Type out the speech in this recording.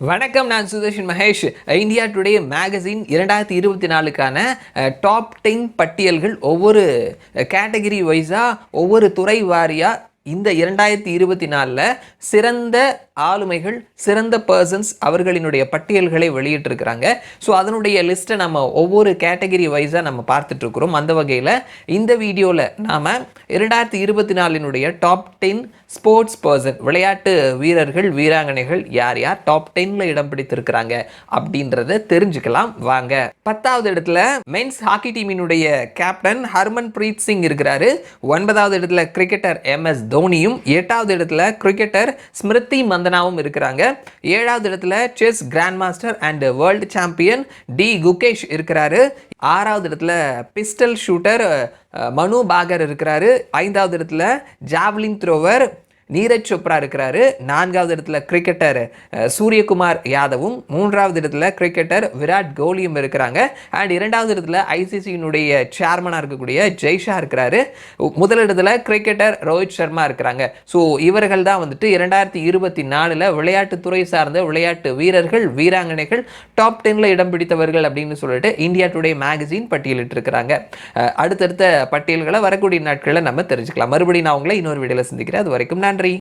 வணக்கம் நான் Sudarshan Mahesh. India Today magazine இரண்டாயிரத்தி இருபத்தி நாலுக்கான டாப் டென் பட்டியல்கள் ஒவ்வொரு கேட்டகிரி வைஸாக ஒவ்வொரு துறை வாரியாக இந்த இரண்டாயிரத்தி இருபத்தி நாலில் சிறந்த ஆளுமைகள் சிறந்த பர்சன்ஸ் அவர்களினுடைய பட்டியல்களை வெளியிட்டிருக்கிறாங்க. ஸோ அதனுடைய லிஸ்ட்டை நம்ம ஒவ்வொரு கேட்டகரி வைஸாக நம்ம பார்த்துட்ருக்குறோம் அந்த வகையில் இந்த வீடியோவில் நாம் இரண்டாயிரத்தி இருபத்தி நாலினுடைய டாப் டென் ஸ்போர்ட்ஸ் பர்சன் விளையாட்டு வீரர்கள் வீராங்கனைகள் யார் யார் டாப் டென்னில் இடம் பிடித்திருக்கிறாங்க அப்படின்றத தெரிஞ்சுக்கலாம். வாங்க. பத்தாவது இடத்துல மென்ஸ் ஹாக்கி டீமினுடைய கேப்டன் ஹர்மன் பிரீத் சிங் இருக்கிறாரு. ஒன்பதாவது இடத்துல கிரிக்கெட்டர் எம் எஸ் தோனியும் எட்டாவது இடத்துல கிரிக்கெட்டர் ஸ்மிருதி மந்தனாவும் இருக்கிறாங்க. ஏழாவது இடத்துல chess grandmaster and world champion D Gukesh இருக்கிறாரு. ஆறாவது இடத்துல பிஸ்டல் ஷூட்டர் மனு பாகர் இருக்கிறாரு. ஐந்தாவது இடத்துல ஜாவ்லின் த்ரோவர் நீரஜ் சோப்ரா இருக்கிறாரு. நான்காவது இடத்துல கிரிக்கெட்டர் சூரியகுமார் யாதவும். மூன்றாவது இடத்துல கிரிக்கெட்டர் விராட் கோலியும் இருக்கிறாங்க. அண்ட் இரண்டாவது இடத்துல ஐசிசியினுடைய சேர்மனாக இருக்கக்கூடிய ஜெய்ஷா இருக்கிறாரு. முதலிடத்தில் கிரிக்கெட்டர் ரோஹித் சர்மா இருக்கிறாங்க. ஸோ இவர்கள் தான் வந்துட்டு இரண்டாயிரத்தி இருபத்தி நாலில் விளையாட்டுத்துறை சார்ந்த விளையாட்டு வீரர்கள் வீராங்கனைகள் டாப் டென்னில் இடம் பிடித்தவர்கள் அப்படின்னு சொல்லிட்டு இந்தியா டுடே மேகசின் பட்டியலிட்டிருக்கிறாங்க. அடுத்தடுத்த பட்டியல்களை வரக்கூடிய நாட்களில் நம்ம தெரிஞ்சுக்கலாம். மறுபடியும் நான் உங்களை இன்னொரு வீடியோவில் சந்திக்கிறேன். அது வரைக்கும் நான் Henry.